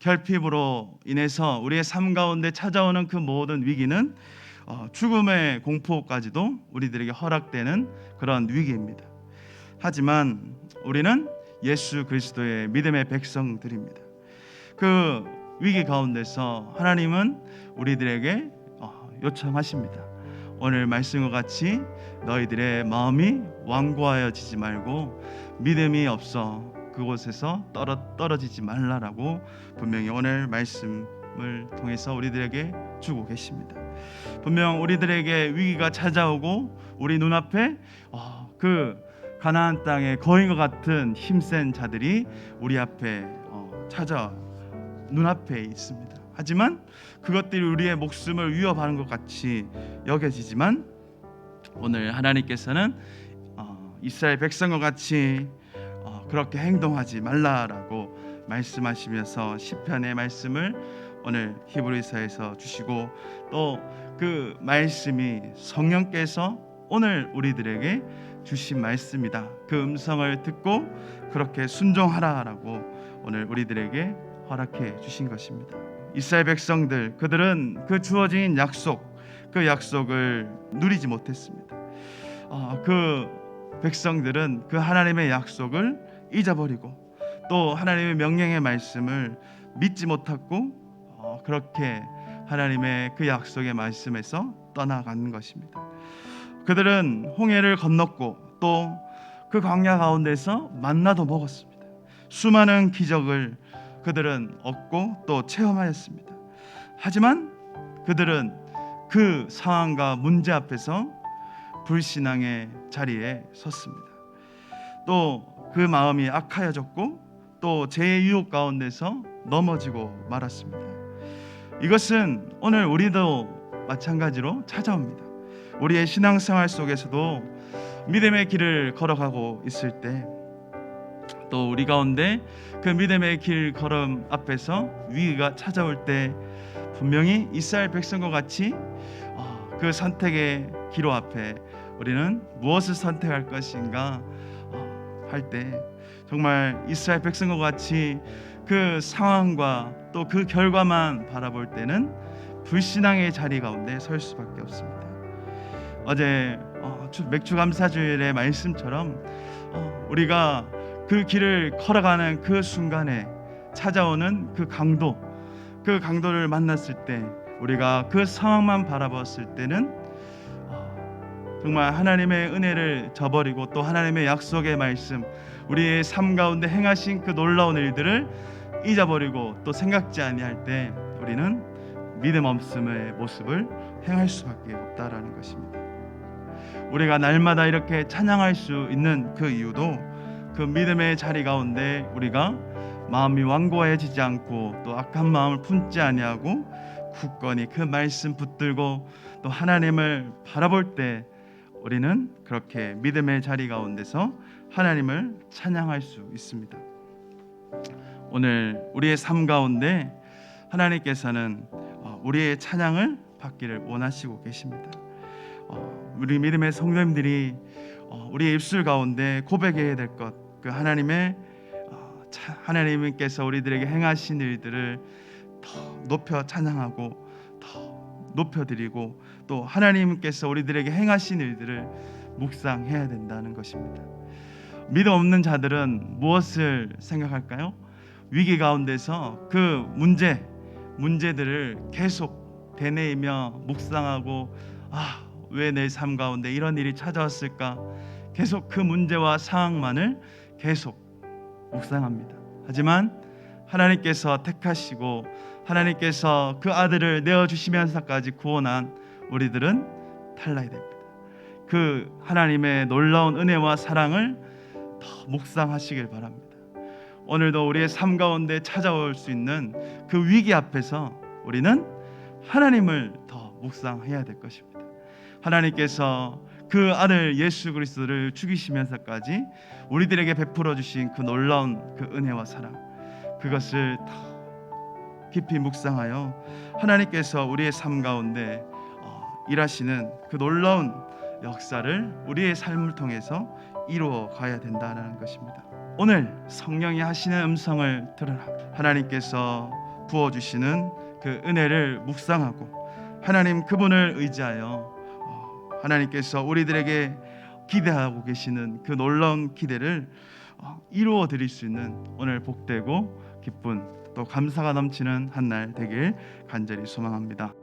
결핍으로 인해서 우리의 삶 가운데 찾아오는 그 모든 위기는 어, 죽음의 공포까지도 우리들에게 허락되는 그런 위기입니다. 하지만 우리는 예수 그리스도의 믿음의 백성들입니다. 그 위기 가운데서 하나님은 우리들에게 어, 요청하십니다. 오늘 말씀과 같이 너희들의 마음이 완고하여지지 말고 믿음이 없어 그곳에서 떨어, 떨어 지지 말라라고 분명히 오늘 말씀을 통해서 우리들에게 주고 계십니다. 분명 우리들에게 위기가 찾아오고 우리 눈앞에 어, 그 가나안 땅의 거인과 같은 힘센 자들이 우리 앞에 어, 찾아 눈앞에 있습니다. 하지만 그것들이 우리의 목숨을 위협하는 것 같이 여겨지지만 오늘 하나님께서는 어, 이스라엘 백성과 같이 어, 그렇게 행동하지 말라라고 말씀하시면서 시편의 말씀을 오늘 히브리서에서 주시고 또 그 말씀이 성령께서 오늘 우리들에게 주신 말씀이다. 그 음성을 듣고 그렇게 순종하라라고 오늘 우리들에게 허락해 주신 것입니다. 이스라엘 백성들 그들은 그 주어진 약속 그 약속을 누리지 못했습니다. 어, 그 백성들은 그 하나님의 약속을 잊어버리고 또 하나님의 명령의 말씀을 믿지 못하고 어, 그렇게 하나님의 그 약속의 말씀에서 떠나가는 것입니다. 그들은 홍해를 건넜고 또 그 광야 가운데서 만나도 먹었습니다. 수많은 기적을 그들은 얻고 또 체험하였습니다. 하지만 그들은 그 상황과 문제 앞에서 불신앙의 자리에 섰습니다. 또 그 마음이 악하여졌고 또 죄의 유혹 가운데서 넘어지고 말았습니다. 이것은 오늘 우리도 마찬가지로 찾아옵니다. 우리의 신앙생활 속에서도 믿음의 길을 걸어가고 있을 때 또 우리 가운데 그 믿음의 길 걸음 앞에서 위기가 찾아올 때 분명히 이스라엘 백성과 같이 어, 그 선택의 기로 앞에 우리는 무엇을 선택할 것인가 어, 할때 정말 이스라엘 백성과 같이 그 상황과 또 그 결과만 바라볼 때는 불신앙의 자리 가운데 설 수밖에 없습니다. 어제 어, 주- 맥주 감사주일의 말씀처럼 어, 우리가 그 길을 걸어가는 그 순간에 찾아오는 그 강도, 그 강도를 만났을 때 우리가 그 상황만 바라봤을 때는 어, 정말 하나님의 은혜를 저버리고 또 하나님의 약속의 말씀, 우리의 삶 가운데 행하신 그 놀라운 일들을 잊어버리고 또 생각지 아니할 때 우리는 믿음 없음의 모습을 행할 수밖에 없다라는 것입니다. 우리가 날마다 이렇게 찬양할 수 있는 그 이유도 그 믿음의 자리 가운데 우리가 마음이 완고해지지 않고 또 악한 마음을 품지 아니하고 굳건히 그 말씀 붙들고 또 하나님을 바라볼 때 우리는 그렇게 믿음의 자리 가운데서 하나님을 찬양할 수 있습니다. 오늘 우리의 삶 가운데 하나님께서는 어, 우리의 찬양을 받기를 원하시고 계십니다. 어, 우리 믿음의 성도님들이 어, 우리의 입술 가운데 고백해야 될 것, 그 하나님의 하나님께서 우리들에게 행하신 일들을 더 높여 찬양하고 더 높여드리고 또 하나님께서 우리들에게 행하신 일들을 묵상해야 된다는 것입니다. 믿음 없는 자들은 무엇을 생각할까요? 위기 가운데서 그 문제 문제들을 계속 되뇌이며 묵상하고 아 왜 내 삶 가운데 이런 일이 찾아왔을까 계속 그 문제와 상황만을 계속 묵상합니다. 하지만 하나님께서 택하시고 하나님께서 그 아들을 내어 주시면서까지 구원한 우리들은 달라야 됩니다. 그 하나님의 놀라운 은혜와 사랑을 더 묵상하시길 바랍니다. 오늘도 우리의 삶 가운데 찾아올 수 있는 그 위기 앞에서 우리는 하나님을 더 묵상해야 될 것입니다. 하나님께서 그 아들 예수 그리스도를 죽이시면서까지 우리들에게 베풀어 주신 그 놀라운 그 은혜와 사랑 그것을 더 깊이 묵상하여 하나님께서 우리의 삶 가운데 어, 일하시는 그 놀라운 역사를 우리의 삶을 통해서 이루어 가야 된다는 것입니다. 오늘 성령이 하시는 음성을 들으라. 하나님께서 부어 주시는 그 은혜를 묵상하고 하나님 그분을 의지하여 어, 하나님께서 우리들에게 기대하고 계시는 그 놀라운 기대를 어, 이루어 드릴 수 있는 오늘 복되고 기쁜 또 감사가 넘치는 한 날 되길 간절히 소망합니다.